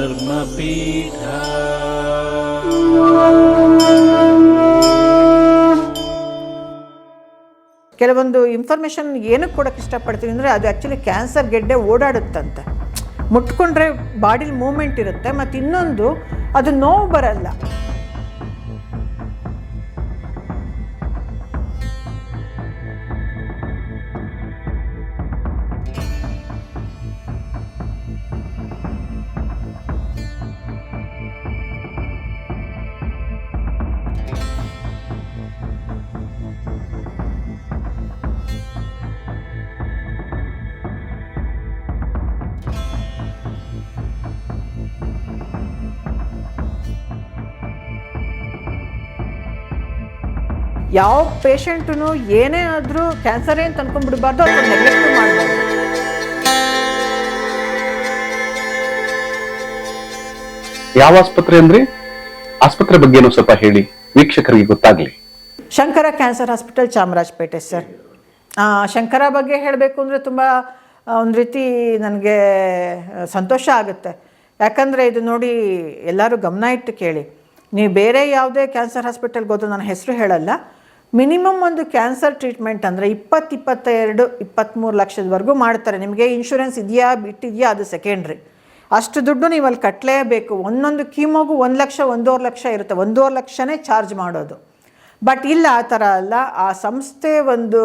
धर्मपीठ ಕೆಲವೊಂದು ಇನ್ಫಾರ್ಮೇಷನ್ ಏನಕ್ಕೆ ಕೊಡೋಕ್ಕೆ ಇಷ್ಟಪಡ್ತೀನಿ ಅಂದರೆ ಅದು ಆ್ಯಕ್ಚುಲಿ ಕ್ಯಾನ್ಸರ್ ಗೆಡ್ಡೆ ಓಡಾಡುತ್ತಂತೆ ಮುಟ್ಕೊಂಡ್ರೆ ಬಾಡಿಲಿ ಮೂಮೆಂಟ್ ಇರುತ್ತೆ ಮತ್ತು ಇನ್ನೊಂದು ಅದು ನೋವು ಬರಲ್ಲ ಯಾವ ಪೇಷಂಟು ಏನೇ ಆದರೂ ಕ್ಯಾನ್ಸರ್ ಅಂತ ಅನ್ಕೊಂಡ್ಬಿಡ್ಬಾರ್ದು ಅದನ್ನು ನೆಗ್ಲೆಕ್ಟ್ ಮಾಡಬಾರ್ದು. ಯಾವ ಆಸ್ಪತ್ರೆ ಅಂದ್ರೆ? ಆಸ್ಪತ್ರೆ ಬಗ್ಗೆ ಸ್ವಲ್ಪ ಹೇಳಿ ವೀಕ್ಷಕರಿಗೆ ಗೊತ್ತಾಗ್ಲಿ. Shankara cancer hospital Chamarajpet sir. Shankara ಬಗ್ಗೆ ಹೇಳಬೇಕು ಅಂದರೆ ತುಂಬ ಒಂದು ರೀತಿ ನನಗೆ ಸಂತೋಷ ಆಗುತ್ತೆ. ಯಾಕಂದರೆ ಇದು ನೋಡಿ ಎಲ್ಲರೂ ಗಮನ ಇಟ್ಟು ಕೇಳಿ. ನೀವು ಬೇರೆ ಯಾವುದೇ ಕ್ಯಾನ್ಸರ್ ಹಾಸ್ಪಿಟಲ್ಗೆ ಹೋದ್ರೆ ನನ್ನ ಹೆಸರು ಹೇಳಲ್ಲ. ಮಿನಿಮಮ್ ಒಂದು ಕ್ಯಾನ್ಸರ್ ಟ್ರೀಟ್ಮೆಂಟ್ ಅಂದರೆ ಇಪ್ಪತ್ತು ಇಪ್ಪತ್ತೆರಡು ಇಪ್ಪತ್ತ್ಮೂರು ಲಕ್ಷದವರೆಗೂ ಮಾಡ್ತಾರೆ. ನಿಮಗೆ ಇನ್ಶೂರೆನ್ಸ್ ಇದೆಯಾ ಬಿಟ್ಟಿದೆಯಾ ಅದು ಸೆಕೆಂಡ್ರಿ ಅಷ್ಟು ದುಡ್ಡು ನೀವು ಅಲ್ಲಿ ಕಟ್ಟಲೇಬೇಕು ಒಂದೊಂದು ಕೀಮೋಗೂ ಒಂದು ಲಕ್ಷ ಒಂದೂವರೆ ಲಕ್ಷ ಇರುತ್ತೆ. ಒಂದೂವರೆ ಲಕ್ಷನೇ ಚಾರ್ಜ್ ಮಾಡೋದು. ಬಟ್ ಇಲ್ಲ ಆ ಥರ ಅಲ್ಲ. ಆ ಸಂಸ್ಥೆ ಒಂದು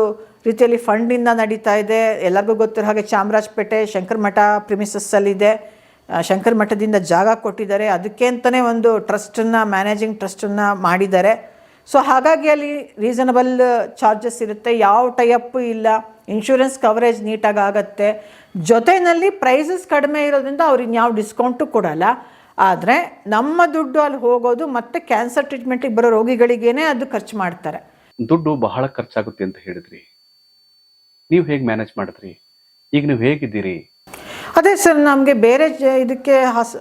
ರೀತಿಯಲ್ಲಿ ಫಂಡಿಂದ ನಡೀತಾ ಇದೆ. ಎಲ್ಲರಿಗೂ ಗೊತ್ತಿರೋ ಹಾಗೆ ಚಾಮರಾಜಪೇಟೆ ಶಂಕರ ಮಠ ಪ್ರಿಮಿಸಸ್ಸಲ್ಲಿದೆ ಆ, ಶಂಕರ ಮಠದಿಂದ ಜಾಗ ಕೊಟ್ಟಿದ್ದಾರೆ. ಅದಕ್ಕೆ ಅಂತಲೇ ಒಂದು ಟ್ರಸ್ಟನ್ನು ಮ್ಯಾನೇಜಿಂಗ್ ಟ್ರಸ್ಟನ್ನು ಮಾಡಿದ್ದಾರೆ. ಸೊ ಹಾಗಾಗಿ ಅಲ್ಲಿ ರೀಸನಬಲ್ ಚಾರ್ಜಸ್ ಇರುತ್ತೆ. ಯಾವ ಟೈಅಪ್ಪು ಇಲ್ಲ. ಇನ್ಶೂರೆನ್ಸ್ ಕವರೇಜ್ ನೀಟಾಗಿ ಆಗುತ್ತೆ. ಜೊತೆಯಲ್ಲಿ ಪ್ರೈಸಸ್ ಕಡಿಮೆ ಇರೋದ್ರಿಂದ ಅವ್ರಿಗೆ ಯಾವ ಡಿಸ್ಕೌಂಟು ಕೊಡಲ್ಲ. ಆದರೆ ನಮ್ಮ ದುಡ್ಡು ಅಲ್ಲಿ ಹೋಗೋದು ಮತ್ತೆ ಕ್ಯಾನ್ಸರ್ ಟ್ರೀಟ್ಮೆಂಟಿಗೆ ಬರೋ ರೋಗಿಗಳಿಗೇನೆ ಅದು ಖರ್ಚು ಮಾಡ್ತಾರೆ. ದುಡ್ಡು ಬಹಳ ಖರ್ಚಾಗುತ್ತೆ ಅಂತ ಹೇಳಿದ್ರಿ. ನೀವು ಹೇಗೆ ಮ್ಯಾನೇಜ್ ಮಾಡಿದ್ರಿ? ಈಗ ನೀವು ಹೇಗಿದ್ದೀರಿ? ಅದೇ ಸರ್, ನಮಗೆ ಬೇರೆ ಇದಕ್ಕೆ ಹಾಸ್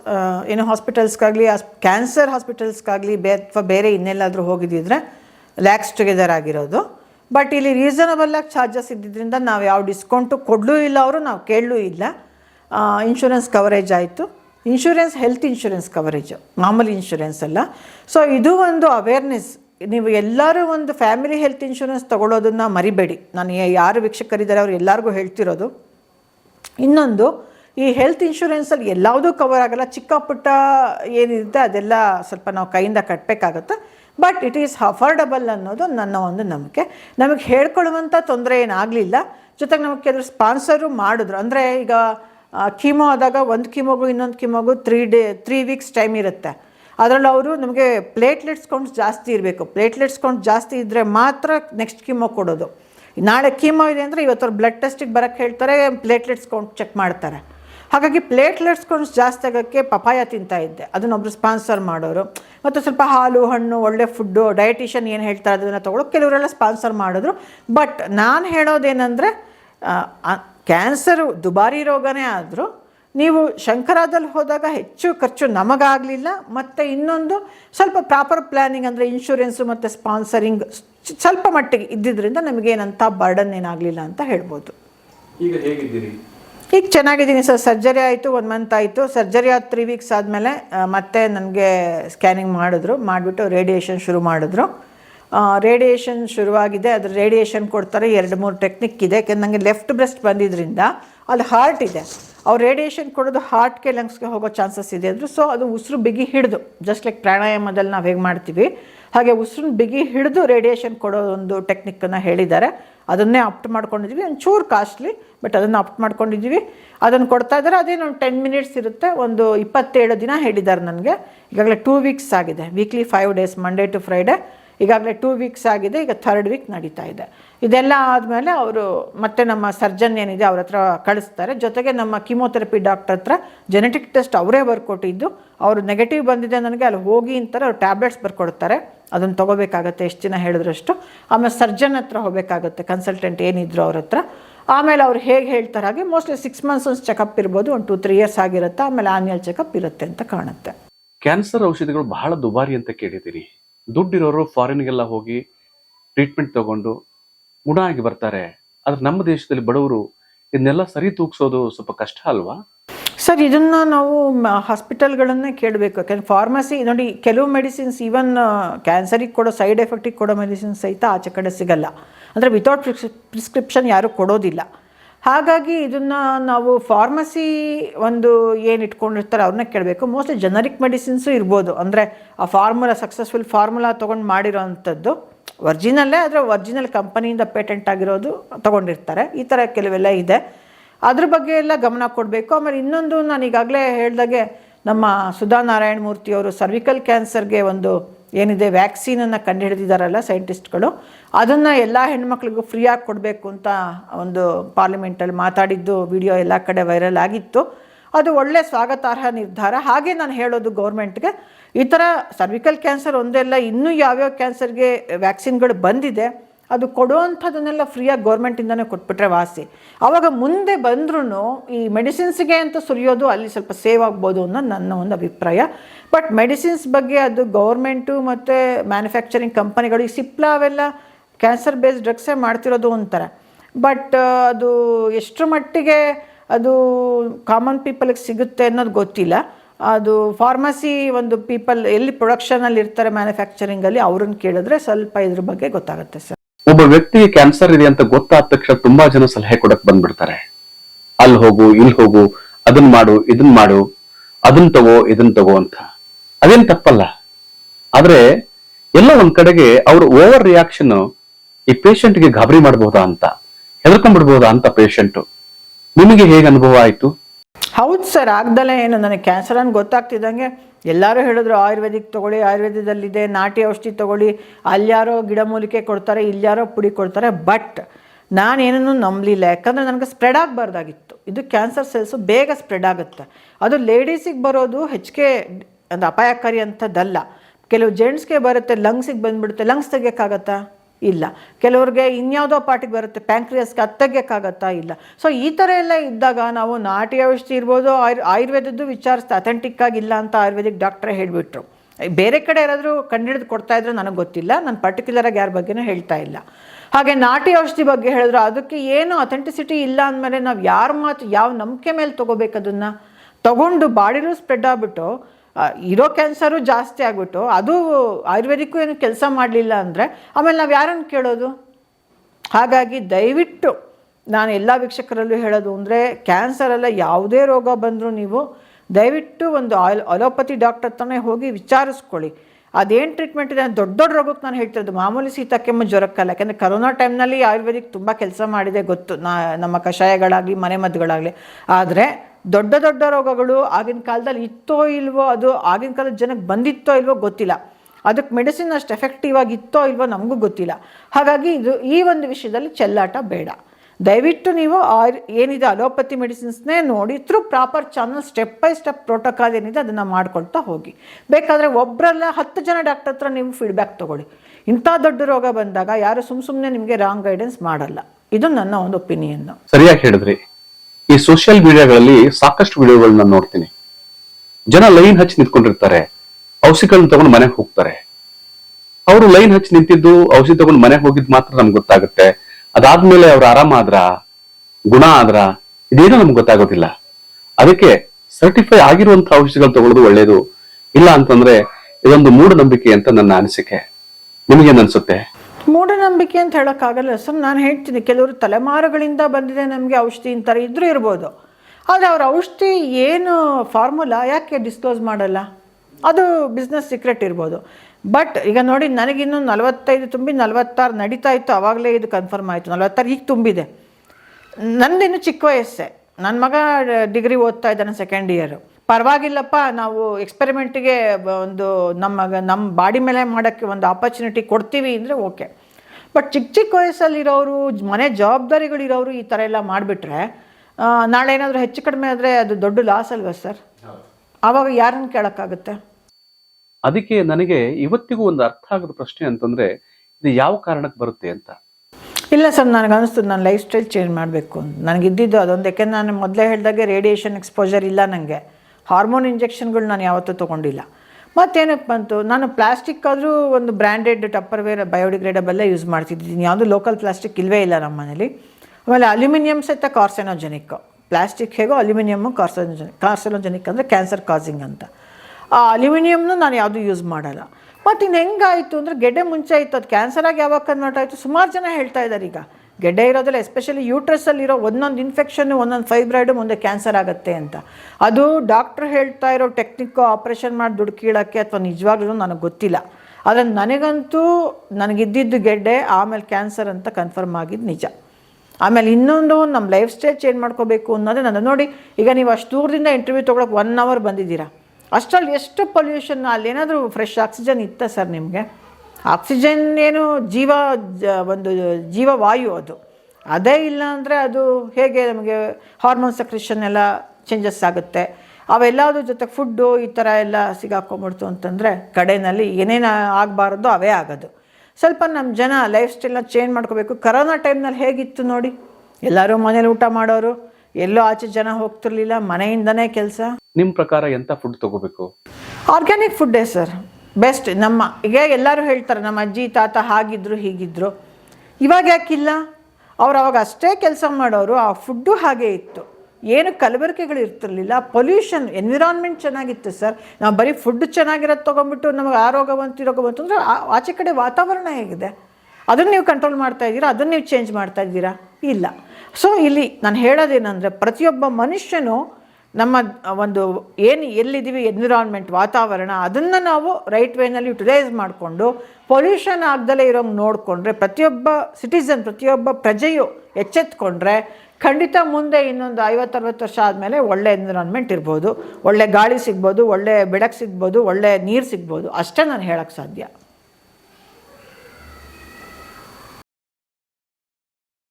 ಏನು ಹಾಸ್ಪಿಟಲ್ಸ್ಗಾಗಲಿ ಕ್ಯಾನ್ಸರ್ ಹಾಸ್ಪಿಟಲ್ಸ್ಗಾಗಲಿ ಬೇ, ಅಥವಾ ಬೇರೆ ಇನ್ನೆಲ್ಲಾದರೂ ಹೋಗಿದ್ದಿದ್ರೆ ಲ್ಯಾಕ್ಸ್ ಟುಗೆದರ್ ಆಗಿರೋದು. ಬಟ್ ಇಲ್ಲಿ ರೀಸನಬಲ್ ಆಗಿ ಚಾರ್ಜಸ್ ಇದ್ದಿದ್ದರಿಂದ ನಾವು ಯಾವ ಡಿಸ್ಕೌಂಟು ಕೊಡಲೂ ಇಲ್ಲ ಅವರು, ನಾವು ಕೇಳಲೂ ಇಲ್ಲ. ಇನ್ಶೂರೆನ್ಸ್ ಕವರೇಜ್ ಆಯಿತು. ಇನ್ಶೂರೆನ್ಸ್, ಹೆಲ್ತ್ ಇನ್ಶೂರೆನ್ಸ್ ಕವರೇಜು, ಮಾಮೂಲಿ ಇನ್ಶೂರೆನ್ಸ್ ಅಲ್ಲ. ಸೊ, ಇದು ಒಂದು ಅವೇರ್ನೆಸ್. ನೀವು ಎಲ್ಲರೂ ಒಂದು ಫ್ಯಾಮಿಲಿ ಹೆಲ್ತ್ ಇನ್ಶೂರೆನ್ಸ್ ತೊಗೊಳೋದನ್ನು ಮರಿಬೇಡಿ. ನಾನು ಯಾರು ವೀಕ್ಷಕರಿದ್ದಾರೆ ಅವ್ರು ಎಲ್ಲರಿಗೂ ಹೇಳ್ತಿರೋದು. ಇನ್ನೊಂದು ಈ ಹೆಲ್ತ್ ಇನ್ಶೂರೆನ್ಸಲ್ಲಿ ಎಲ್ಲವುದೂ ಕವರ್ ಆಗಲ್ಲ. ಚಿಕ್ಕ ಪುಟ್ಟ ಏನಿರುತ್ತೆ ಅದೆಲ್ಲ ಸ್ವಲ್ಪ ನಾವು ಕೈಯಿಂದ ಕಟ್ಟಬೇಕಾಗುತ್ತೆ ಬಟ್ ಇಟ್ ಈಸ್ ಅಫೋರ್ಡಬಲ್ ಅನ್ನೋದು ನನ್ನ ಒಂದು ನಂಬಿಕೆ. ನಮಗೆ ಹೇಳ್ಕೊಳ್ಳುವಂಥ ತೊಂದರೆ ಏನಾಗಲಿಲ್ಲ. ಜೊತೆಗೆ ನಮಗೆ ಕೆಲವರು ಸ್ಪಾನ್ಸರು ಮಾಡಿದ್ರು. ಅಂದರೆ ಈಗ ಕೀಮೋ ಆದಾಗ ಒಂದು ಕೀಮೋಗು ಇನ್ನೊಂದು ಕೀಮೋಗು three day three weeks time ಇರುತ್ತೆ. ಅದರಲ್ಲಿ ಅವರು ನಮಗೆ ಪ್ಲೇಟ್ಲೆಟ್ಸ್ ಕೌಂಟ್ ಜಾಸ್ತಿ ಇರಬೇಕು. ಪ್ಲೇಟ್ಲೆಟ್ಸ್ ಕೌಂಟ್ ಜಾಸ್ತಿ ಇದ್ದರೆ ಮಾತ್ರ ನೆಕ್ಸ್ಟ್ ಕೀಮೋ ಕೊಡೋದು. ನಾಳೆ ಕೀಮೋ ಇದೆ ಅಂದರೆ ಇವತ್ತು ಬ್ಲಡ್ ಟೆಸ್ಟಿಗೆ ಬರೋಕ್ಕೆ ಹೇಳ್ತಾರೆ ಪ್ಲೇಟ್ಲೆಟ್ಸ್ ಕೌಂಟ್ ಚೆಕ್ ಮಾಡ್ತಾರೆ. ಹಾಗಾಗಿ ಪ್ಲೇಟ್ಲೆಟ್ಸ್ ಕೌಂಟ್ಸ್ ಜಾಸ್ತಿ ಆಗೋಕ್ಕೆ ಪಪಾಯ ತಿಂತಾ ಇದ್ದೆ. ಅದನ್ನೊಬ್ರು ಸ್ಪಾನ್ಸರ್ ಮಾಡೋರು. ಮತ್ತು ಸ್ವಲ್ಪ ಹಾಲು, ಹಣ್ಣು, ಒಳ್ಳೆ ಫುಡ್ಡು ಡಯಟಿಷಿಯನ್ ಏನು ಹೇಳ್ತಾರೆ ಅದನ್ನು ತೊಗೊಳೋ ಕೆಲವರೆಲ್ಲ ಸ್ಪಾನ್ಸರ್ ಮಾಡಿದ್ರು. ಬಟ್ ನಾನು ಹೇಳೋದೇನೆಂದರೆ ಕ್ಯಾನ್ಸರು ದುಬಾರಿ ರೋಗನೇ ಆದರೂ ನೀವು ಶಂಕರಾದಲ್ಲಿ ಹೋದಾಗ ಹೆಚ್ಚು ಖರ್ಚು ನಮಗಾಗಲಿಲ್ಲ. ಮತ್ತು ಇನ್ನೊಂದು ಸ್ವಲ್ಪ ಪ್ರಾಪರ್ ಪ್ಲ್ಯಾನಿಂಗ್ ಅಂದರೆ ಇನ್ಶೂರೆನ್ಸು ಮತ್ತು ಸ್ಪಾನ್ಸರಿಂಗ್ ಸ್ವಲ್ಪ ಮಟ್ಟಿಗೆ ಇದ್ದಿದ್ದರಿಂದ ನಮಗೇನಂಥ ಬರ್ಡನ್ ಏನಾಗಲಿಲ್ಲ ಅಂತ ಹೇಳ್ಬೋದು. ಈಗ ಹೇಗಿದ್ದೀರಿ? ಈಗ ಚೆನ್ನಾಗಿದ್ದೀನಿ ಸರ್. ಸರ್ಜರಿ ಆಯಿತು, ಒಂದು ಮಂತ್ ಆಯಿತು. ಸರ್ಜರಿ ಆದ ತ್ರೀ ವೀಕ್ಸ್ ಆದಮೇಲೆ ಮತ್ತೆ ನನಗೆ ಸ್ಕ್ಯಾನಿಂಗ್ ಮಾಡಿದ್ರು. ಮಾಡಿಬಿಟ್ಟು ರೇಡಿಯೇಷನ್ ಶುರು ಮಾಡಿದ್ರು. ರೇಡಿಯೇಷನ್ ಶುರುವಾಗಿದೆ. ಅದ್ರ ರೇಡಿಯೇಷನ್ ಕೊಡ್ತಾರೆ. ಎರಡು, ಮೂರು ಟೆಕ್ನಿಕ್ ಇದೆ. ಯಾಕೆಂದ್ರೆ ನನಗೆ ಲೆಫ್ಟ್ ಬ್ರೆಸ್ಟ್ ಬಂದಿದ್ದರಿಂದ ಅಲ್ಲಿ ಹಾರ್ಟ್ ಇದೆ. ಅವ್ರು ರೇಡಿಯೇಷನ್ ಕೊಡೋದು ಹಾರ್ಟ್ಗೆ ಲಂಗ್ಸ್ಗೆ ಹೋಗೋ ಚಾನ್ಸಸ್ ಇದೆ ಅಂದರು. ಸೊ ಅದು ಉಸಿರು ಬಿಗಿ ಹಿಡಿದು ಜಸ್ಟ್ ಲೈಕ್ ಪ್ರಾಣಾಯಾಮದಲ್ಲಿ ನಾವು ಹೇಗೆ ಮಾಡ್ತೀವಿ, ಹಾಗೆ ಉಸಿರು ಬಿಗಿ ಹಿಡಿದು ರೇಡಿಯೇಷನ್ ಕೊಡೋ ಒಂದು ಟೆಕ್ನಿಕ್ಕನ್ನು ಹೇಳಿದ್ದಾರೆ. ಅದನ್ನೇ ಆಪ್ಟ್ ಮಾಡ್ಕೊಂಡಿದ್ವಿ. ಒಂಚೂರು ಕಾಸ್ಟ್ಲಿ ಬಟ್ ಅದನ್ನು ಆಪ್ಟ್ ಮಾಡ್ಕೊಂಡಿದ್ದೀವಿ ಅದನ್ನು ಕೊಡ್ತಾ ಇದ್ದಾರೆ. ಅದೇನು ಒಂದು ಟೆನ್ ಮಿನಿಟ್ಸ್ ಇರುತ್ತೆ. ಒಂದು ಇಪ್ಪತ್ತೇಳು ದಿನ ಹೇಳಿದ್ದಾರೆ ನನಗೆ. ಈಗಾಗಲೇ ಟೂ ವೀಕ್ಸ್ ಆಗಿದೆ. Weekly five days Monday to Friday ಈಗಾಗಲೇ ಟೂ ವೀಕ್ಸ್ ಆಗಿದೆ. ಈಗ ಥರ್ಡ್ ವೀಕ್ ನಡೀತಾ ಇದೆ. ಇದೆಲ್ಲ ಆದಮೇಲೆ ಅವರು ಮತ್ತೆ ನಮ್ಮ ಸರ್ಜನ್ ಏನಿದೆ ಅವ್ರ ಹತ್ರ ಕಳಿಸ್ತಾರೆ. ಜೊತೆಗೆ ನಮ್ಮ ಕಿಮೋಥೆರಪಿ ಡಾಕ್ಟರ್ ಹತ್ರ ಜೆನೆಟಿಕ್ ಟೆಸ್ಟ್ ಅವರೇ ಬರ್ಕೊಟ್ಟಿದ್ದು. ಅವರು ನೆಗೆಟಿವ್ ಬಂದಿದೆ ನನಗೆ. ಅಲ್ಲಿ ಹೋಗಿ ಅಂತಾರೆ. ಅವ್ರು ಟ್ಯಾಬ್ಲೆಟ್ಸ್ ಬರ್ಕೊಡ್ತಾರೆ. ಅದನ್ನು ತೊಗೋಬೇಕಾಗತ್ತೆ, ಎಷ್ಟು ದಿನ ಹೇಳಿದ್ರಷ್ಟು. ಆಮೇಲೆ ಸರ್ಜನ್ ಹತ್ರ ಹೋಗಬೇಕಾಗುತ್ತೆ ಕನ್ಸಲ್ಟೆಂಟ್ ಏನಿದ್ರು ಅವ್ರ ಹತ್ರ. ಆಮೇಲೆ ಅವ್ರು ಹೇಗೆ ಹೇಳ್ತಾರೆ ಹಾಗೆ ಮೋಸ್ಟ್ಲಿ ಸಿಕ್ಸ್ ಮಂತ್ಸ್ ಒಂದು ಚೆಕಪ್ ಇರ್ಬೋದು, ಒಂದು ಟೂ ತ್ರೀ ಇಯರ್ಸ್ ಆಗಿರುತ್ತೆ, ಆಮೇಲೆ ಆನ್ಯಲ್ ಚೆಕಪ್ ಇರುತ್ತೆ ಅಂತ ಕಾಣುತ್ತೆ. ಕ್ಯಾನ್ಸರ್ ಔಷಧಿಗಳು ಬಹಳ ದುಬಾರಿ ಅಂತ ಕೇಳಿದ್ದೀರಿ. ದುಡ್ಡಿರೋರು ಫಾರಿನ್ಗೆಲ್ಲ ಹೋಗಿ ಟ್ರೀಟ್ಮೆಂಟ್ ತಗೊಂಡು ಗುಣ ಆಗಿ ಬರ್ತಾರೆ. ಆದ್ರೆ ನಮ್ಮ ದೇಶದಲ್ಲಿ ಬಡವರು ಇದನ್ನೆಲ್ಲ ಸರಿ ತೂಗಿಸೋದು ಸ್ವಲ್ಪ ಕಷ್ಟ ಅಲ್ವಾ? ಸರ್, ಇದನ್ನು ನಾವು ಹಾಸ್ಪಿಟಲ್ಗಳನ್ನೇ ಕೇಳಬೇಕು. ಯಾಕಂದ್ರೆ ಫಾರ್ಮಸಿ, ನೋಡಿ, ಕೆಲವು ಮೆಡಿಸಿನ್ಸ್ ಈವನ್ ಕ್ಯಾನ್ಸರಿಗೆ ಕೊಡೋ ಸೈಡ್ ಎಫೆಕ್ಟಿಗೆ ಕೊಡೋ ಮೆಡಿಸಿನ್ಸ್ ಸಹಿತ ಆಚೆ ಕಡೆ ಸಿಗಲ್ಲ. ಅಂದರೆ ವಿತೌಟ್ ಪ್ರಿಸ್ಕ್ರಿಪ್ಷನ್ ಯಾರೂ ಕೊಡೋದಿಲ್ಲ. ಹಾಗಾಗಿ ಇದನ್ನು ನಾವು ಫಾರ್ಮಸಿ ಒಂದು ಏನು ಇಟ್ಕೊಂಡಿರ್ತಾರೆ ಅವ್ರನ್ನ ಕೇಳಬೇಕು. ಮೋಸ್ಟ್ಲಿ ಜನರಿಕ್ ಮೆಡಿಸಿನ್ಸು ಇರ್ಬೋದು. ಅಂದರೆ ಆ ಫಾರ್ಮುಲಾ ಸಕ್ಸಸ್ಫುಲ್ ಫಾರ್ಮುಲಾ ತೊಗೊಂಡು ಮಾಡಿರೋ ಅಂಥದ್ದು ಒರ್ಜಿನಲ್ಲೇ ಆದರೆ ಒರ್ಜಿನಲ್ ಕಂಪನಿಯಿಂದ ಪೇಟೆಂಟ್ ಆಗಿರೋದು ತೊಗೊಂಡಿರ್ತಾರೆ. ಈ ಥರ ಕೆಲವೆಲ್ಲ ಇದೆ. ಅದ್ರ ಬಗ್ಗೆ ಎಲ್ಲ ಗಮನ ಕೊಡಬೇಕು. ಆಮೇಲೆ ಇನ್ನೊಂದು ನಾನು ಈಗಾಗಲೇ ಹೇಳ್ದಾಗೆ ನಮ್ಮ ಸುಧಾ ನಾರಾಯಣ ಮೂರ್ತಿಯವರು ಸರ್ವಿಕಲ್ ಕ್ಯಾನ್ಸರ್ಗೆ ಒಂದು ಏನಿದೆ ವ್ಯಾಕ್ಸಿನನ್ನು ಕಂಡುಹಿಡಿದಿದ್ದಾರಲ್ಲ ಸೈಂಟಿಸ್ಟ್ಗಳು ಅದನ್ನು ಎಲ್ಲ ಹೆಣ್ಮಕ್ಳಿಗೂ ಫ್ರೀಯಾಗಿ ಕೊಡಬೇಕು ಅಂತ ಒಂದು ಪಾರ್ಲಿಮೆಂಟಲ್ಲಿ ಮಾತಾಡಿದ್ದು ವಿಡಿಯೋ ಎಲ್ಲ ಕಡೆ ವೈರಲ್ ಆಗಿತ್ತು. ಅದು ಒಳ್ಳೆ ಸ್ವಾಗತಾರ್ಹ ನಿರ್ಧಾರ. ಹಾಗೆ ನಾನು ಹೇಳೋದು ಗೌರ್ಮೆಂಟ್ಗೆ ಈ ಥರ ಸರ್ವಿಕಲ್ ಕ್ಯಾನ್ಸರ್ ಒಂದೇ ಅಲ್ಲ ಇನ್ನೂ ಯಾವ್ಯಾವ ಕ್ಯಾನ್ಸರ್ಗೆ ವ್ಯಾಕ್ಸಿನ್ಗಳು ಬಂದಿದೆ ಅದು ಕೊಡುವಂಥದ್ದನ್ನೆಲ್ಲ ಫ್ರೀಯಾಗಿ ಗೌರ್ಮೆಂಟಿಂದನೇ ಕೊಟ್ಬಿಟ್ರೆ ವಾಸಿ. ಆವಾಗ ಮುಂದೆ ಬಂದ್ರೂ ಈ ಮೆಡಿಸಿನ್ಸ್ಗೆ ಅಂತ ಸುರಿಯೋದು ಅಲ್ಲಿ ಸ್ವಲ್ಪ ಸೇವ್ ಆಗ್ಬೋದು ಅನ್ನೋದು ನನ್ನ ಒಂದು ಅಭಿಪ್ರಾಯ. ಬಟ್ ಮೆಡಿಸಿನ್ಸ್ ಬಗ್ಗೆ ಅದು ಗೌರ್ಮೆಂಟು ಮತ್ತು ಮ್ಯಾನುಫ್ಯಾಕ್ಚರಿಂಗ್ ಕಂಪನಿಗಳು, ಈ ಸಿಪ್ಲಾ ಅವೆಲ್ಲ ಕ್ಯಾನ್ಸರ್ ಬೇಸ್ಡ್ ಡ್ರಗ್ಸೇ ಮಾಡ್ತಿರೋದು ಅಂತಾರೆ. ಬಟ್ ಅದು ಎಷ್ಟರ ಮಟ್ಟಿಗೆ ಅದು ಕಾಮನ್ ಪೀಪಲಿಗೆ ಸಿಗುತ್ತೆ ಅನ್ನೋದು ಗೊತ್ತಿಲ್ಲ. ಅದು ಫಾರ್ಮಸಿ ಒಂದು ಪೀಪಲ್ ಎಲ್ಲಿ ಪ್ರೊಡಕ್ಷನಲ್ಲಿ ಇರ್ತಾರೆ ಮ್ಯಾನುಫ್ಯಾಕ್ಚರಿಂಗಲ್ಲಿ ಅವ್ರನ್ನ ಕೇಳಿದ್ರೆ ಸ್ವಲ್ಪ ಇದ್ರ ಬಗ್ಗೆ ಗೊತ್ತಾಗುತ್ತೆ ಸರ್. ಒಬ್ಬ ವ್ಯಕ್ತಿಗೆ ಕ್ಯಾನ್ಸರ್ ಇದೆ ಅಂತ ಗೊತ್ತಾದ ತಕ್ಷಣ ತುಂಬಾ ಜನ ಸಲಹೆ ಕೊಡಕ್ ಬಂದ್ಬಿಡ್ತಾರೆ. ಅಲ್ಲಿ ಹೋಗು ಇಲ್ಲಿ ಹೋಗು, ಅದನ್ ಮಾಡು, ಇದನ್ ಮಾಡು, ಅದನ್ ತಗೋ, ಇದನ್ ತಗೋ ಅಂತ. ಅದೇನ್ ತಪ್ಪಲ್ಲ. ಆದ್ರೆ ಎಲ್ಲ ಒಂದ್ ಕಡೆಗೆ ಅವ್ರ ಓವರ್ ರಿಯಾಕ್ಷನ್ ಈ patient ಗೆ ಗಾಬರಿ ಮಾಡಬಹುದಾ ಅಂತ ಹೆದರ್ಕೊಂಡ್ಬಿಡ್ಬಹುದಾ ಅಂತ ಪೇಷಂಟ್ ನಿಮಗೆ ಹೇಗೆ ಅನುಭವ ಆಯ್ತು? ಹೌದು ಸರ್, ಆಗ್ದಲೇ ಏನು ನನಗೆ ಕ್ಯಾನ್ಸರ್ ಅನ್ ಗೊತ್ತಾಗ್ತಿದ್ದಂಗೆ ಎಲ್ಲರೂ ಹೇಳಿದ್ರು, ಆಯುರ್ವೇದಿಕ್ ತೊಗೊಳ್ಳಿ, ಆಯುರ್ವೇದದಲ್ಲಿದೆ, ನಾಟಿ ಔಷಧಿ ತೊಗೊಳ್ಳಿ, ಅಲ್ಯಾರೋ ಗಿಡಮೂಲಿಕೆ ಕೊಡ್ತಾರೆ, ಇಲ್ಯಾರೋ ಪುಡಿ ಕೊಡ್ತಾರೆ, ಬಟ್ ನಾನೇನೂ ನಂಬಲಿಲ್ಲ. ಯಾಕಂದರೆ ನನಗೆ ಸ್ಪ್ರೆಡ್ ಆಗಬಾರ್ದಾಗಿತ್ತು. ಇದು ಕ್ಯಾನ್ಸರ್ ಸೆಲ್ಸು ಬೇಗ ಸ್ಪ್ರೆಡ್ ಆಗುತ್ತೆ. ಅದು ಲೇಡೀಸಿಗೆ ಬರೋದು ಹೆಚ್ಚಿಗೆ ಒಂದು ಅಪಾಯಕಾರಿ ಅಂಥದ್ದಲ್ಲ. ಕೆಲವು ಜೆಂಟ್ಸ್ಗೆ ಬರುತ್ತೆ ಲಂಗ್ಸಿಗೆ ಬಂದುಬಿಡುತ್ತೆ. ಲಂಗ್ಸ್ ತೆಗಿಯೋಕ್ಕಾಗತ್ತಾ? ಇಲ್ಲ. ಕೆಲವ್ರಿಗೆ ಇನ್ಯಾವುದೋ ಪಾರ್ಟಿಗೆ ಬರುತ್ತೆ, ಪ್ಯಾಂಕ್ರಿಯಸ್ಗೆ ಅದು ತೆಗಿಯೋಕ್ಕಾಗತ್ತಾ ಇಲ್ಲ. ಸೊ ಈ ಥರ ಎಲ್ಲ ಇದ್ದಾಗ ನಾವು ನಾಟಿ ಔಷಧಿ ಇರ್ಬೋದು ಆಯುರ್ ಆಯುರ್ವೇದದ್ದು ವಿಚಾರಿಸ್ತಾ ಅಥೆಂಟಿಕ್ ಆಗಿಲ್ಲ ಅಂತ ಆಯುರ್ವೇದಿಕ್ ಡಾಕ್ಟ್ರೇ ಹೇಳಿಬಿಟ್ರು. ಬೇರೆ ಕಡೆ ಯಾರಾದರೂ ಕಂಡುಹಿಡಿದು ಕೊಡ್ತಾ ಇದ್ರೆ ನನಗೆ ಗೊತ್ತಿಲ್ಲ, ನಾನು ಪರ್ಟಿಕ್ಯುಲರಾಗಿ ಯಾರ ಬಗ್ಗೆನೂ ಹೇಳ್ತಾ ಇಲ್ಲ. ಹಾಗೆ ನಾಟಿ ಔಷಧಿ ಬಗ್ಗೆ ಹೇಳಿದ್ರು ಅದಕ್ಕೆ ಏನು ಅಥೆಂಟಿಸಿಟಿ ಇಲ್ಲ ಅಂದಮೇಲೆ ನಾವು ಯಾರ ಮಾತು, ಯಾವ ನಂಬಿಕೆ ಮೇಲೆ ತೊಗೋಬೇಕು ಅದನ್ನು? ತಗೊಂಡು ಬಾಡಿನೂ ಸ್ಪ್ರೆಡ್ ಆಗಿಬಿಟ್ಟು ಇರೋ ಕ್ಯಾನ್ಸರು ಜಾಸ್ತಿ ಆಗಿಬಿಟ್ಟು ಅದು ಆಯುರ್ವೇದಿಕ್ಕೂ ಏನು ಕೆಲಸ ಮಾಡಲಿಲ್ಲ ಅಂದರೆ ಆಮೇಲೆ ನಾವು ಯಾರನ್ನು ಕೇಳೋದು? ಹಾಗಾಗಿ ದಯವಿಟ್ಟು ನಾನು ಎಲ್ಲ ವೀಕ್ಷಕರಲ್ಲೂ ಹೇಳೋದು ಅಂದರೆ ಕ್ಯಾನ್ಸರೆಲ್ಲ ಯಾವುದೇ ರೋಗ ಬಂದರೂ ನೀವು ದಯವಿಟ್ಟು ಒಂದು ಆಲ್ ಅಲೋಪತಿ ಡಾಕ್ಟರ್ ಹತ್ರನೇ ಹೋಗಿ ವಿಚಾರಿಸ್ಕೊಳ್ಳಿ. ಅದೇನು ಟ್ರೀಟ್ಮೆಂಟ್ ಇದೆ? ದೊಡ್ಡ ದೊಡ್ಡ ರೋಗಕ್ಕೆ ನಾನು ಹೇಳ್ತಿರೋದು ಮಾಮೂಲಿ ಸೀತ ಕೆಮ್ಮು ಜ್ವರಕ್ಕಲ್ಲ. ಯಾಕೆಂದರೆ ಕರೋನಾ ಟೈಮ್ನಲ್ಲಿ ಆಯುರ್ವೇದಿಕ್ ತುಂಬ ಕೆಲಸ ಮಾಡಿದೆ ಗೊತ್ತು. ನಾ, ನಮ್ಮ ಕಷಾಯಗಳಾಗಲಿ, ಮನೆಮದ್ದುಗಳಾಗಲಿ. ಆದರೆ ದೊಡ್ಡ ದೊಡ್ಡ ರೋಗಗಳು ಆಗಿನ ಕಾಲದಲ್ಲಿ ಇತ್ತೋ ಇಲ್ವೋ ಅದು ಆಗಿನ ಕಾಲದ ಜನಕ್ಕೆ ಬಂದಿತ್ತೋ ಇಲ್ವೋ ಗೊತ್ತಿಲ್ಲ. ಅದಕ್ಕೆ ಮೆಡಿಸಿನ್ ಅಷ್ಟು ಎಫೆಕ್ಟಿವ್ ಆಗಿತ್ತೋ ಇಲ್ವೋ ನಮಗೂ ಗೊತ್ತಿಲ್ಲ. ಹಾಗಾಗಿ ಇದು ಈ ಒಂದು ವಿಷಯದಲ್ಲಿ ಚೆಲ್ಲಾಟ ಬೇಡ. ದಯವಿಟ್ಟು ನೀವು ಆಯುರ್ ಏನಿದೆ ಅಲೋಪತಿ ಮೆಡಿಸಿನ್ಸ್ನೇ ನೋಡಿ through proper channel step by step protocol ಏನಿದೆ ಅದನ್ನು ಮಾಡ್ಕೊಳ್ತಾ ಹೋಗಿ. ಬೇಕಾದರೆ ಒಬ್ಬರಲ್ಲ ಹತ್ತು ಜನ ಡಾಕ್ಟರ್ ಹತ್ರ ನೀವು ಫೀಡ್ಬ್ಯಾಕ್ ತೊಗೊಳ್ಳಿ. ಇಂಥ ದೊಡ್ಡ ರೋಗ ಬಂದಾಗ ಯಾರು ಸುಮ್ಮ ಸುಮ್ಮನೆ ನಿಮಗೆ ರಾಂಗ್ ಗೈಡೆನ್ಸ್ ಮಾಡಲ್ಲ. ಇದು ನನ್ನ ಒಂದು ಒಪಿನಿಯನ್ನು ಸರಿಯಾಗಿ ಹೇಳಿದ್ರಿ. ಈ ಸೋಷಿಯಲ್ ಮೀಡಿಯಾಗಳಲ್ಲಿ ಸಾಕಷ್ಟು ವಿಡಿಯೋಗಳನ್ನ ನೋಡ್ತೀನಿ. ಜನ ಲೈನ್ ಹಚ್ಚಿ ನಿಂತ್ಕೊಂಡಿರ್ತಾರೆ. ಔಷಧಿಗಳನ್ನ ತಗೊಂಡು ಮನೆಗೆ ಹೋಗ್ತಾರೆ. ಅವರು ಲೈನ್ ಹಚ್ಚಿ ನಿಂತಿದ್ದು ಔಷಧಿ ತಗೊಂಡು ಮನೆಗೆ ಹೋಗಿದ್ ಮಾತ್ರ ನಮ್ಗೆ ಗೊತ್ತಾಗುತ್ತೆ. ಅದಾದ್ಮೇಲೆ ಅವ್ರು ಆರಾಮಾದ್ರ ಗುಣ ಆದ್ರ? ಇದೇನೋ ನಮ್ಗೆ ಗೊತ್ತಾಗೋದಿಲ್ಲ. ಅದಕ್ಕೆ ಸರ್ಟಿಫೈ ಆಗಿರುವಂತ ಔಷಧಿಗಳು ತಗೊಳ್ಳೋದು ಒಳ್ಳೇದು. ಇಲ್ಲ ಅಂತಂದ್ರೆ ಇದೊಂದು ಮೂಢನಂಬಿಕೆ ಅಂತ ನನ್ನ ಅನಿಸಿಕೆ. ನಿಮಗೇನ್ ಅನ್ಸುತ್ತೆ? ಮೂಢನಂಬಿಕೆ ಅಂತ ಹೇಳೋಕ್ಕಾಗಲ್ಲ ಸರ್. ನಾನು ಹೇಳ್ತೀನಿ, ಕೆಲವರು ತಲೆಮಾರುಗಳಿಂದ ಬಂದಿದೆ ನಮಗೆ ಔಷಧಿ ಅಂತಾರೆ ಇದ್ದರೂ ಇರ್ಬೋದು. ಆದರೆ ಅವ್ರ ಔಷಧಿ ಏನು ಫಾರ್ಮುಲಾ ಯಾಕೆ ಡಿಸ್ಕ್ಲೋಸ್ ಮಾಡಲ್ಲ? ಅದು ಬಿಸ್ನೆಸ್ ಸೀಕ್ರೆಟ್ ಇರ್ಬೋದು. ಬಟ್ ಈಗ ನೋಡಿ, ನನಗಿನ್ನೂ ನಲವತ್ತೈದು ತುಂಬಿ ನಲವತ್ತಾರು ನಡೀತಾ ಇತ್ತು ಆವಾಗಲೇ ಇದು ಕನ್ಫರ್ಮ್ ಆಯಿತು. ನಲವತ್ತಾರು ಈಗ ತುಂಬಿದೆ. ನಂದಿನ್ನು ಚಿಕ್ಕ ವಯಸ್ಸೇ. ನನ್ನ ಮಗ ಡಿಗ್ರಿ ಓದ್ತಾ ಇದ್ದಾನೆ ಸೆಕೆಂಡ್ ಇಯರು ಪರವಾಗಿಲ್ಲಪ್ಪ ನಾವು ಎಕ್ಸ್ಪೆರಿಮೆಂಟಿಗೆ ಒಂದು ನಮ್ಮ ನಮ್ಮ ಬಾಡಿ ಮೇಲೆ ಮಾಡೋಕ್ಕೆ ಒಂದು ಆಪರ್ಚುನಿಟಿ ಕೊಡ್ತೀವಿ ಅಂದರೆ ಓಕೆ ಬಟ್ ಚಿಕ್ಕ ಚಿಕ್ಕ ವಯಸ್ಸಲ್ಲಿರೋರು ಮನೆ ಜವಾಬ್ದಾರಿಗಳಿರೋರು ಈ ಥರ ಎಲ್ಲ ಮಾಡಿಬಿಟ್ರೆ ನಾಳೆ ಏನಾದರೂ ಹೆಚ್ಚು ಕಡಿಮೆ ಆದರೆ ಅದು ದೊಡ್ಡ ಲಾಸ್ ಅಲ್ವಾ ಸರ್ ಆವಾಗ ಯಾರನ್ನು ಕೇಳೋಕ್ಕಾಗುತ್ತೆ? ಅದಕ್ಕೆ ನನಗೆ ಇವತ್ತಿಗೂ ಒಂದು ಅರ್ಥ ಆಗದ ಪ್ರಶ್ನೆ ಅಂತಂದರೆ ಇದು ಯಾವ ಕಾರಣಕ್ಕೆ ಬರುತ್ತೆ ಅಂತ? ಇಲ್ಲ ಸರ್ ನನಗೆ ಅನಿಸ್ತು ನಾನು ಲೈಫ್ ಸ್ಟೈಲ್ ಚೇಂಜ್ ಮಾಡಬೇಕು ನನಗಿದ್ದಿದ್ದು ನನಗೆ ಇದ್ದಿದ್ದು ಅದೊಂದು ಯಾಕೆಂದ್ರೆ ನಾನು ಮೊದಲೇ ಹೇಳಿದಾಗೆ ರೇಡಿಯೇಷನ್ ಎಕ್ಸ್ಪೋಜರ್ ಇಲ್ಲ ನನಗೆ ಹಾರ್ಮೋನ್ ಇಂಜೆಕ್ಷನ್ಗಳು ನಾನು ಯಾವತ್ತೂ ತೊಗೊಂಡಿಲ್ಲ. ಮತ್ತೇನಕ್ಕೆ ಬಂತು? ನಾನು ಪ್ಲಾಸ್ಟಿಕ್ ಆದರೂ ಒಂದು ಬ್ರ್ಯಾಂಡೆಡ್ ಟಪ್ಪರ್ ವೇರ್ ಬಯೋಡಿಗ್ರೇಡಬಲ್ಲ ಯೂಸ್ ಮಾಡ್ತಿದ್ದೀನಿ. ಯಾವುದೂ ಲೋಕಲ್ ಪ್ಲಾಸ್ಟಿಕ್ ಇಲ್ಲವೇ ಇಲ್ಲ ನಮ್ಮ ಮನೇಲಿ. ಆಮೇಲೆ ಅಲ್ಯೂಮಿನಿಯಂ ಸಹಿತ ಕಾರ್ಸೆನೋಜೆನಿಕ್ ಪ್ಲಾಸ್ಟಿಕ್ ಹೇಗೋ ಅಲ್ಯೂಮಿನಿಯಮ್ಮು ಕಾರ್ಸೆನೋಜೆನಿಕ್ ಕಾರ್ಸೆನೋಜೆನಿಕ್ ಅಂದರೆ ಕ್ಯಾನ್ಸರ್ ಕಾಸಿಂಗ್ ಅಂತ. ಆ ಅಲ್ಯೂಮಿನಿಯಮ್ನು ನಾನು ಯಾವುದೂ ಯೂಸ್ ಮಾಡಲ್ಲ. ಮತ್ತು ಇನ್ನು ಹೆಂಗಾಯಿತು ಅಂದರೆ ಗೆಡ್ಡೆ ಮುಂಚೆ ಇತ್ತು. ಅದು ಕ್ಯಾನ್ಸರ್ ಆಗಿ ಯಾವಾಗ ಕನ್ವರ್ಟ್ ಆಯಿತು? ಸುಮಾರು ಜನ ಹೇಳ್ತಾ ಇದ್ದಾರೆ ಈಗ. ಗೆಡ್ಡೆ ಇರೋದಿಲ್ಲ ಎಸ್ಪೆಷಲಿ ಯೂಟ್ರಸ್ಸಲ್ಲಿರೋ ಒಂದೊಂದು ಇನ್ಫೆಕ್ಷನ್ನು ಒಂದೊಂದು ಫೈಬ್ರಾಯ್ಡು ಮುಂದೆ ಕ್ಯಾನ್ಸರ್ ಆಗುತ್ತೆ ಅಂತ. ಅದು ಡಾಕ್ಟ್ರ್ ಹೇಳ್ತಾ ಇರೋ ಟೆಕ್ನಿಕ್ಕು ಆಪ್ರೇಷನ್ ಮಾಡಿ ದುಡ್ಡು ಕೀಳೋಕ್ಕೆ ಅಥವಾ ನಿಜವಾಗ್ಲೂ ನನಗೆ ಗೊತ್ತಿಲ್ಲ. ಆದರೆ ನನಗಂತೂ ನನಗಿದ್ದಿದ್ದು ಗೆಡ್ಡೆ, ಆಮೇಲೆ ಕ್ಯಾನ್ಸರ್ ಅಂತ ಕನ್ಫರ್ಮ್ ಆಗಿದ್ದು ನಿಜ. ಆಮೇಲೆ ಇನ್ನೊಂದು ನಮ್ಮ ಲೈಫ್ ಸ್ಟೈಲ್ ಚೇಂಜ್ ಮಾಡ್ಕೋಬೇಕು ಅನ್ನೋದೇ ನನ್ನ ನೋಡಿ, ಈಗ ನೀವು ಅಷ್ಟು ದೂರದಿಂದ ಇಂಟರ್ವ್ಯೂ ತೊಗೊಳಕ್ಕೆ ಒನ್ ಅವರ್ ಬಂದಿದ್ದೀರಾ. ಅಷ್ಟರಲ್ಲಿ ಎಷ್ಟು ಪೊಲ್ಯೂಷನ್ ಅಲ್ಲಿ ಏನಾದರೂ ಫ್ರೆಶ್ ಆಕ್ಸಿಜನ್ ಇತ್ತ ಸರ್ ನಿಮಗೆ? ಆಕ್ಸಿಜನ್ ಏನು ಜೀವ ಒಂದು ಜೀವವಾಯು ಅದು. ಅದೇ ಇಲ್ಲ ಅಂದರೆ ಅದು ಹೇಗೆ ನಮಗೆ ಹಾರ್ಮೋನ್ ಸಕ್ರಿಷನ್ ಎಲ್ಲ ಚೇಂಜಸ್ ಆಗುತ್ತೆ. ಅವೆಲ್ಲದ್ರ ಜೊತೆ ಫುಡ್ಡು ಈ ಥರ ಎಲ್ಲ ಸಿಗಾಕೊಂಬಿಡ್ತು ಅಂತಂದರೆ ಕಡೆಯಲ್ಲಿ ಏನೇನು ಆಗಬಾರ್ದು ಅವೇ ಆಗೋದು. ಸ್ವಲ್ಪ ನಮ್ಮ ಜನ ಲೈಫ್ ಸ್ಟೈಲ್ನ ಚೇಂಜ್ ಮಾಡ್ಕೋಬೇಕು. ಕರೋನಾ ಟೈಮ್ನಲ್ಲಿ ಹೇಗಿತ್ತು ನೋಡಿ? ಎಲ್ಲರೂ ಮನೇಲಿ ಊಟ ಮಾಡೋರು ಎಲ್ಲೋ ಆಚೆ ಜನ ಹೋಗ್ತಿರ್ಲಿಲ್ಲ ಮನೆಯಿಂದನೇ ಕೆಲಸ. ನಿಮ್ಮ ಪ್ರಕಾರ ಎಂಥ ಫುಡ್ ತಗೋಬೇಕು? Organic ಫುಡ್ಡೇ sir. ಬೆಸ್ಟ್ ನಮ್ಮ, ಈಗ ಎಲ್ಲರೂ ಹೇಳ್ತಾರೆ, ನಮ್ಮ ಅಜ್ಜಿ, ತಾತ ಹಾಗಿದ್ರು, ಹೀಗಿದ್ರು. ಇವಾಗ ಯಾಕಿಲ್ಲ? ಅವ್ರು ಅವಾಗ ಅಷ್ಟೇ ಕೆಲಸ ಮಾಡೋರು, ಆ ಫುಡ್ಡು ಹಾಗೇ ಇತ್ತು. ಏನು ಕಲಬೆರಕೆಗಳು ಇರ್ತಿರ್ಲಿಲ್ಲ. ಪೊಲ್ಯೂಷನ್ ಎನ್ವಿರಾನ್ಮೆಂಟ್ ಚೆನ್ನಾಗಿತ್ತು ಸರ್ ನಾವು ಬರೀ ಫುಡ್ ಚೆನ್ನಾಗಿರೋದು ತೊಗೊಂಬಿಟ್ಟು ನಮಗೆ ಆರೋಗ್ಯ ಬಂತು ರೋಗ ಬಂತು ಅಂದರೆ ಆ- ಆಚೆ ಕಡೆ ವಾತಾವರಣ ಹೇಗಿದೆ. ಅದನ್ನು ನೀವು ಕಂಟ್ರೋಲ್ ಮಾಡ್ತಾ ಇದ್ದೀರಾ? ಅದನ್ನು ನೀವು ಚೇಂಜ್ ಮಾಡ್ತಾ ಇದ್ದೀರಾ? ಇಲ್ಲ. ಸೊ ಇಲ್ಲಿ ನಾನು ಹೇಳೋದೇನಂದರೆ, ಪ್ರತಿಯೊಬ್ಬ ಮನುಷ್ಯನು ನಮ್ಮ ಒಂದು ಏನು, ಎಲ್ಲಿದ್ದೀವಿ ಎನ್ವಿರಾನ್ಮೆಂಟ್ ವಾತಾವರಣ, ಅದನ್ನು ನಾವು ರೈಟ್ ವೇನಲ್ಲಿ ಯುಟಿಲೈಸ್ ಮಾಡಿಕೊಂಡು ಪೊಲ್ಯೂಷನ್ ಆಗ್ದಲೇ ಇರೋಂಗೆ ನೋಡಿಕೊಂಡ್ರೆ ಪ್ರತಿಯೊಬ್ಬ ಸಿಟಿಸನ್ ಪ್ರತಿಯೊಬ್ಬ ಪ್ರಜೆಯು ಎಚ್ಚೆತ್ಕೊಂಡ್ರೆ ಖಂಡಿತ ಮುಂದೆ ಇನ್ನೊಂದು ಐವತ್ತರವತ್ತು ವರ್ಷ ಆದಮೇಲೆ ಒಳ್ಳೆ ಎನ್ವಿರಾನ್ಮೆಂಟ್ ಇರ್ಬೋದು, ಒಳ್ಳೆ ಗಾಳಿ ಸಿಗ್ಬೋದು, ಒಳ್ಳೆ ಬೆಳಕು ಸಿಗ್ಬೋದು, ಒಳ್ಳೆ ನೀರು ಸಿಗ್ಬೋದು. ಅಷ್ಟೇ ನಾನು ಹೇಳೋಕ್ಕೆ ಸಾಧ್ಯ.